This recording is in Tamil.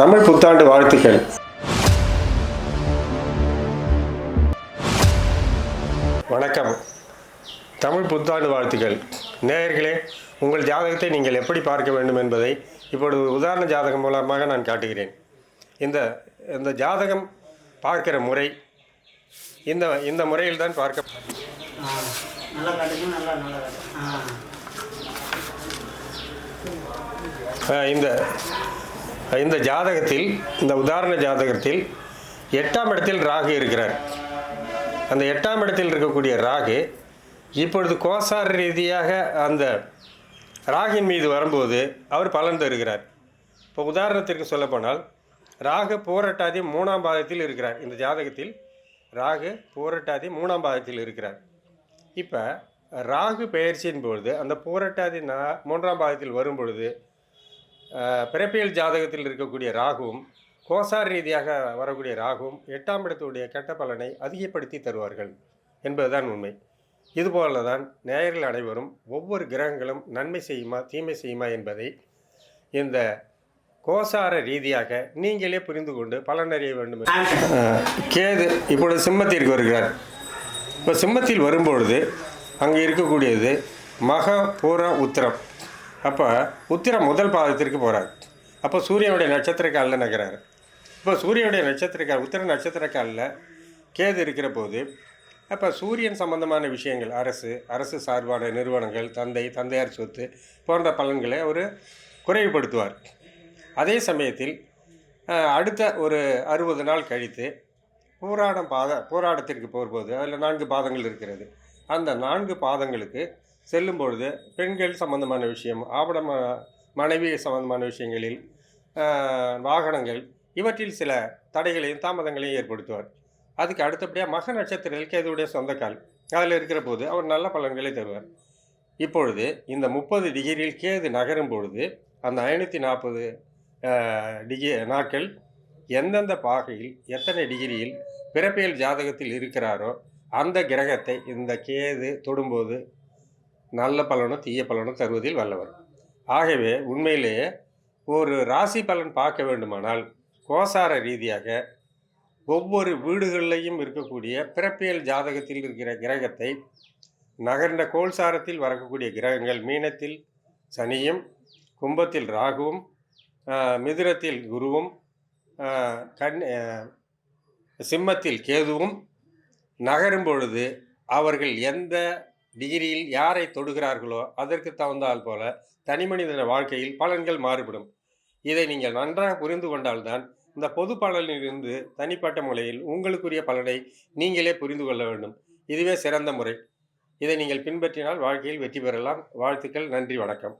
தமிழ் புத்தாண்டு வாழ்த்துக்கள். வணக்கம். தமிழ் புத்தாண்டு வாழ்த்துக்கள். நேயர்களே உங்கள் ஜாதகத்தை நீங்கள் எப்படி பார்க்க வேண்டும் என்பதை இப்பொழுது உதாரண ஜாதகம் மூலமாக நான் காட்டுகிறேன். இந்த இந்த ஜாதகம் பார்க்கிற முறை இந்த இந்த முறையில் தான் பார்க்க இந்த இந்த ஜாதகத்தில் இந்த உதாரண ஜாதகத்தில் எட்டாம் இடத்தில் ராகு இருக்கிறார். அந்த எட்டாம் இடத்தில் இருக்கக்கூடிய ராகு இப்பொழுது கோசார ரீதியாக அந்த ராகின் மீது வரும்போது அவர் பலன் தருகிறார். இப்போ உதாரணத்திற்கு சொல்லப்போனால் ராகு போராட்டாதி மூணாம் பாதத்தில் இருக்கிறார். இந்த ஜாதகத்தில் ராகு போராட்டாதி மூணாம் பாதத்தில் இருக்கிறார். இப்போ ராகு பெயர்ச்சியின் பொழுது அந்த போராட்டாதி நா மூன்றாம் பாதத்தில் வரும் பொழுது பிறப்பியல் ஜாதகத்தில் இருக்கக்கூடிய ராகுவும் கோசார் ரீதியாக வரக்கூடிய ராகுவும் எட்டாம் இடத்துடைய கெட்ட பலனை அதிகப்படுத்தி தருவார்கள் என்பதுதான் உண்மை. இதுபோல தான் நேயர்கள் அனைவரும் ஒவ்வொரு கிரகங்களும் நன்மை செய்யுமா தீமை செய்யுமா என்பதை இந்த கோசார ரீதியாக நீங்களே புரிந்து கொண்டு பலனறிய வேண்டும் கேது இப்பொழுது சிம்மத்திற்கு வருகிறார். இப்போ சிம்மத்தில் வரும்பொழுது அங்கே இருக்கக்கூடியது மக பூர உத்திரம். அப்போ உத்திரம் முதல் பாதத்திற்கு போகிறார் அப்போ சூரியனுடைய நட்சத்திர காலில் இப்போ சூரியனுடைய நட்சத்திர கால் உத்திர நட்சத்திர காலில் கேது இருக்கிற போது அப்போ சூரியன் சம்பந்தமான விஷயங்கள் அரசு அரசு சார்பான நிறுவனங்கள் தந்தை தந்தையார் சொத்து போன்ற பலன்களை அவர் குறைவுபடுத்துவார். அதே சமயத்தில் அடுத்த ஒரு அறுபது நாள் கழித்து பூராடம் பாத போராடத்திற்கு போகும்போது அதில் நான்கு பாதங்கள் இருக்கிறது. அந்த நான்கு பாதங்களுக்கு செல்லும் பொழுது பெண்கள் சம்பந்தமான விஷயம் ஆபண ம- மனைவி சம்பந்தமான விஷயங்களில் வாகனங்கள் இவற்றில் சில தடைகளையும் தாமதங்களையும் ஏற்படுத்துவார். அதுக்கு அடுத்தபடியாக மக நட்சத்திரத்தில் கேதுவுடைய சொந்தக்கால். அதில் இருக்கிற போது அவர் நல்ல பலன்களை தருவார். இப்பொழுது இந்த முப்பது டிகிரியில் கேது நகரும் பொழுது அந்த ஐநூற்றி நாற்பது டிகி நாட்கள் எந்தெந்த பாகையில் எத்தனை டிகிரியில் பிறப்பியல் ஜாதகத்தில் இருக்கிறாரோ அந்த கிரகத்தை இந்த கேது தொடும்போது நல்ல பலனும் தீய பலனும் தருவதில் வல்லவர். ஆகவே உண்மையிலேயே ஒரு ராசி பலன் பார்க்க வேண்டுமானால் கோசார ரீதியாக ஒவ்வொரு வீடுகளிலையும் இருக்கக்கூடிய பிறப்பியல் ஜாதகத்தில் இருக்கிற கிரகத்தை நகர்ந்த கோல்சாரத்தில் வரக்கூடிய கிரகங்கள் மீனத்தில் சனியும் கும்பத்தில் ராகுவும் மிதுரத்தில் குருவும் கண் சிம்மத்தில் கேதுவும் நகரும் பொழுது அவர்கள் எந்த டிகிரியில் யாரை தொடுகிறார்களோ அதற்கு தகுந்தால் போல தனிமனிதன வாழ்க்கையில் பலன்கள் மாறுபடும். இதை நீங்கள் நன்றாக புரிந்து கொண்டால்தான் இந்த பொது பலனிலிருந்து தனிப்பட்ட முறையில் உங்களுக்குரிய பலனை நீங்களே புரிந்து கொள்ள வேண்டும். இதுவே சிறந்த முறை. இதை நீங்கள் பின்பற்றினால் வாழ்க்கையில் வெற்றி பெறலாம். வாழ்த்துக்கள். நன்றி. வணக்கம்.